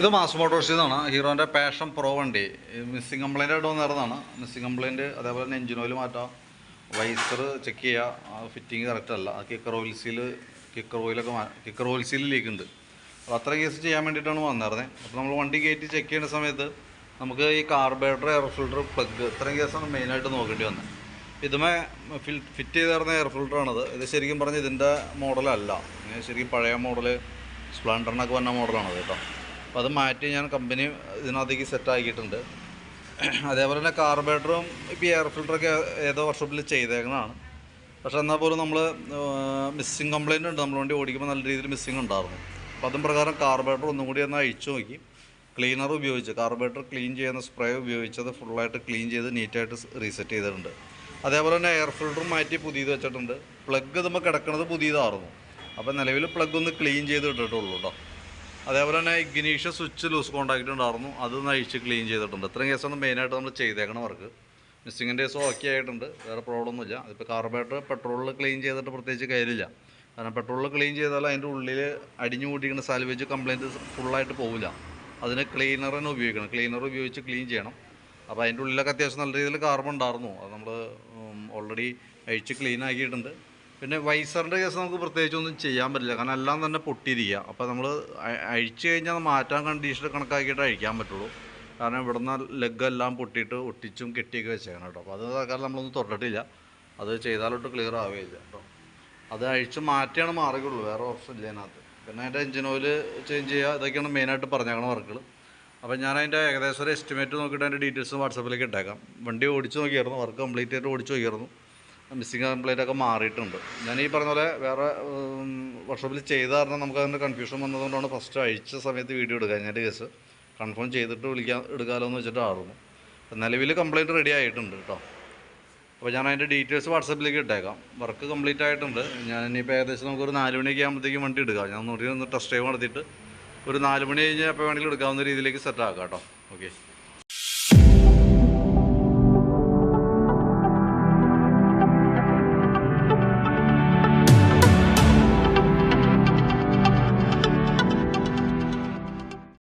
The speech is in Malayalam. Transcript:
ഇത് മാസ് മോട്ടോഴ്സിൽ നിന്നാണ് ഹീറോന്റെ പാഷൻ പ്രോ വണ്ടി. മിസ്സിംഗ് കംപ്ലൈന്റ് ആയിട്ട് വന്നിരുന്നതാണ് മിസ്സിംഗ് കംപ്ലൈന്റ് അതേപോലെ തന്നെ എഞ്ചിൻ ഓയിൽ മാറ്റാം. വൈസർ ചെക്ക് ചെയ്യുക ഫിറ്റിംഗ് കറക്റ്റ് അല്ല. കിക്കർ ഓയിൽ സീൽ കിക്കർ ഓയിലൊക്കെ കിക്കർ ഓയിൽ ലീക്ക് ഉണ്ട്. അപ്പോൾ അത്ര കേസ് ചെയ്യാൻ വേണ്ടിയിട്ടാണ് വന്നിരുന്നത് അപ്പോൾ നമ്മൾ വണ്ടി കയറ്റി ചെക്ക് ചെയ്യുന്ന സമയത്ത് നമുക്ക് ഈ കാർബേറ്റർ എയർ ഫിൽട്ടർ പ്ലഗ് ഇത്രയും കേസാണ് മെയിനായിട്ട് നോക്കേണ്ടി വന്നത് ഇതുമേ ഫിൽ ഫിറ്റ് ചെയ്തിരുന്ന എയർ ഫിൽട്ടറാണത് ഇത് ശരിക്കും പറഞ്ഞാൽ ഇതിന്റെ മോഡലല്ല ശരിക്കും പഴയ മോഡൽ സ്പ്ലണ്ടറിനൊക്കെ വന്ന മോഡലാണത് കേട്ടോ. അപ്പോൾ അത് മാറ്റി ഞാൻ കമ്പനി ഇതിനകത്തേക്ക് സെറ്റാക്കിയിട്ടുണ്ട് അതേപോലെ തന്നെ കാർബേറ്ററും ഇപ്പോൾ എയർ ഫിൽറ്ററൊക്കെ ഏതോ വർഷപ്പിൽ ചെയ്തേക്കുന്നതാണ്. പക്ഷേ എന്നാൽ പോലും നമ്മൾ മിസ്സിങ് കംപ്ലയിന്റ് ഉണ്ട്. നമ്മൾ വണ്ടി ഓടിക്കുമ്പോൾ നല്ല രീതിയിൽ മിസ്സിങ് ഉണ്ടായിരുന്നു. അപ്പോൾ അതും പ്രകാരം കാർബേറ്റർ ഒന്നും കൂടി ഒന്ന് അഴിച്ചു നോക്കി. ക്ലീനർ ഉപയോഗിച്ച്. കാർബേറ്റർ ക്ലീൻ ചെയ്യുന്ന സ്പ്രേ ഉപയോഗിച്ചത് ഫുള്ളായിട്ട് ക്ലീൻ ചെയ്ത് നീറ്റായിട്ട് റീസെറ്റ് ചെയ്തിട്ടുണ്ട്. അതേപോലെ തന്നെ എയർ ഫിൽറ്ററും മാറ്റി പുതിയത് വെച്ചിട്ടുണ്ട്. പ്ലഗ് ഇതുമ്പോൾ കിടക്കുന്നത് പുതിയതായിരുന്നു. അപ്പോൾ നിലവിൽ പ്ലഗ് ഒന്ന് ക്ലീൻ ചെയ്ത് ഇട്ടിട്ടുള്ളൂ കേട്ടോ അതേപോലെ തന്നെ ഇഗ്നീഷ്യ സ്വിച്ച് ലൂസ് കോണ്ടാക്റ്റ് ഉണ്ടായിരുന്നു. അത് നയിച്ച് ക്ലീൻ ചെയ്തിട്ടുണ്ട്. ഇത്രയും കേസാണ് മെയിനായിട്ട് നമ്മൾ ചെയ്തേക്കണ വർക്ക് മിസ്സിങ്ങിന്റെ കേസ് ഓക്കെ ആയിട്ടുണ്ട്. വേറെ പ്രോബ്ലം ഒന്നുമില്ല. അതിപ്പോൾ കാർബേറ്റർ പെട്രോളിൽ ക്ലീൻ ചെയ്തിട്ട് പ്രത്യേകിച്ച് കാര്യമില്ല. കാരണം പെട്രോളിൽ ക്ലീൻ ചെയ്താൽ അതിന്റെ ഉള്ളിൽ അടിഞ്ഞു കൂട്ടിക്കുന്ന സാൽവേജ് കംപ്ലയിന്റ് ഫുള്ളായിട്ട് പോവില്ല. അതിന് ക്ലീനർ തന്നെ ഉപയോഗിക്കണം. ക്ലീനർ ഉപയോഗിച്ച് ക്ലീൻ ചെയ്യണം. അപ്പോൾ അതിന്റെ ഉള്ളിലൊക്കെ അത്യാവശ്യം നല്ല രീതിയിൽ കാർബൺ ഉണ്ടായിരുന്നു. അത് നമ്മൾ ഓൾറെഡി അഴിച്ച് ക്ലീൻ ആക്കിയിട്ടുണ്ട്. പിന്നെ വൈസറിന്റെ കേസ് നമുക്ക് പ്രത്യേകിച്ച് ഒന്നും ചെയ്യാൻ പറ്റില്ല. കാരണം എല്ലാം തന്നെ പൊട്ടിയിരിക്കുക അപ്പോൾ നമ്മൾ അഴിച്ചു കഴിഞ്ഞാൽ മാറ്റാൻ കണ്ടീഷൻ കണക്കാക്കിയിട്ട് അഴിക്കാൻ പറ്റുള്ളൂ. കാരണം ഇവിടുന്ന് ലെഗ് എല്ലാം പൊട്ടിയിട്ട് ഒട്ടിച്ചും കെട്ടിയൊക്കെ വെച്ചേക്കണം കേട്ടോ. അപ്പോൾ അത് കാരണം നമ്മളൊന്നും തൊട്ടിട്ടില്ല. അത് ചെയ്താലോട്ട് ക്ലിയർ ആവുകയില്ല കേട്ടോ. അത് അഴിച്ച് മാറ്റിയാണ് മാറുകയുള്ളൂ വേറെ ഓപ്ഷൻ ഇല്ല അതിനകത്ത് പിന്നെ അതിന്റെ എഞ്ചിൻ ഓയിൽ ചേഞ്ച് ചെയ്യുക ഇതൊക്കെയാണ് മെയിനായിട്ട് പറഞ്ഞേക്കണ വർക്കുകൾ അപ്പോൾ ഞാൻ അതിന്റെ ഏകദേശം ഒരു എസ്റ്റിമേറ്റ് നോക്കിയിട്ട് അതിന്റെ ഡീറ്റെയിൽസ് വാട്സപ്പിലേക്ക് ഇട്ടേക്കാം. വണ്ടി ഓടിച്ച് നോക്കിയായിരുന്നു. വർക്ക് കംപ്ലീറ്റ് ആയിട്ട് ഓടിച്ച് നോക്കിയായിരുന്നു. മിസ്സിങ് കംപ്ലൈന്റ് ഒക്കെ മാറിയിട്ടുണ്ട്. ഞാൻ ഈ പറഞ്ഞ പോലെ വേറെ വർക്ക്ഷോപ്പിൽ ചെയ്ത നമുക്ക് അതിന്റെ കൺഫ്യൂഷൻ വന്നതുകൊണ്ടാണ് ഫസ്റ്റ് അഴിച്ച സമയത്ത് വീഡിയോ എടുക്കുക. അതിന്റെ കേസ് കൺഫേം ചെയ്തിട്ട് വിളിക്കാൻ എടുക്കാമല്ലോ എന്ന് വെച്ചിട്ടായിരുന്നു നിലവിൽ കംപ്ലൈന്റ് റെഡി ആയിട്ടുണ്ട് കേട്ടോ അപ്പോൾ ഞാൻ അതിന്റെ ഡീറ്റെയിൽസ് വാട്സപ്പിലേക്ക് ഇട്ടേക്കാം. വർക്ക് കംപ്ലീറ്റ് ആയിട്ടുണ്ട്. ഞാൻ ഇനിയിപ്പോൾ ഏകദേശം നമുക്കൊരു നാല് മണിയൊക്കെ ആകുമ്പോഴത്തേക്കും വണ്ടി എടുക്കാം. ഞാൻ നോക്കി ഒന്ന് ടെസ്റ്റ് ഡ്രൈവ് നടത്തിയിട്ട് ഒരു നാല് മണി കഴിഞ്ഞാൽ എപ്പോൾ വേണമെങ്കിലും എടുക്കാവുന്ന രീതിയിലേക്ക് സെറ്റ് ആക്കാം കേട്ടോ ഓക്കെ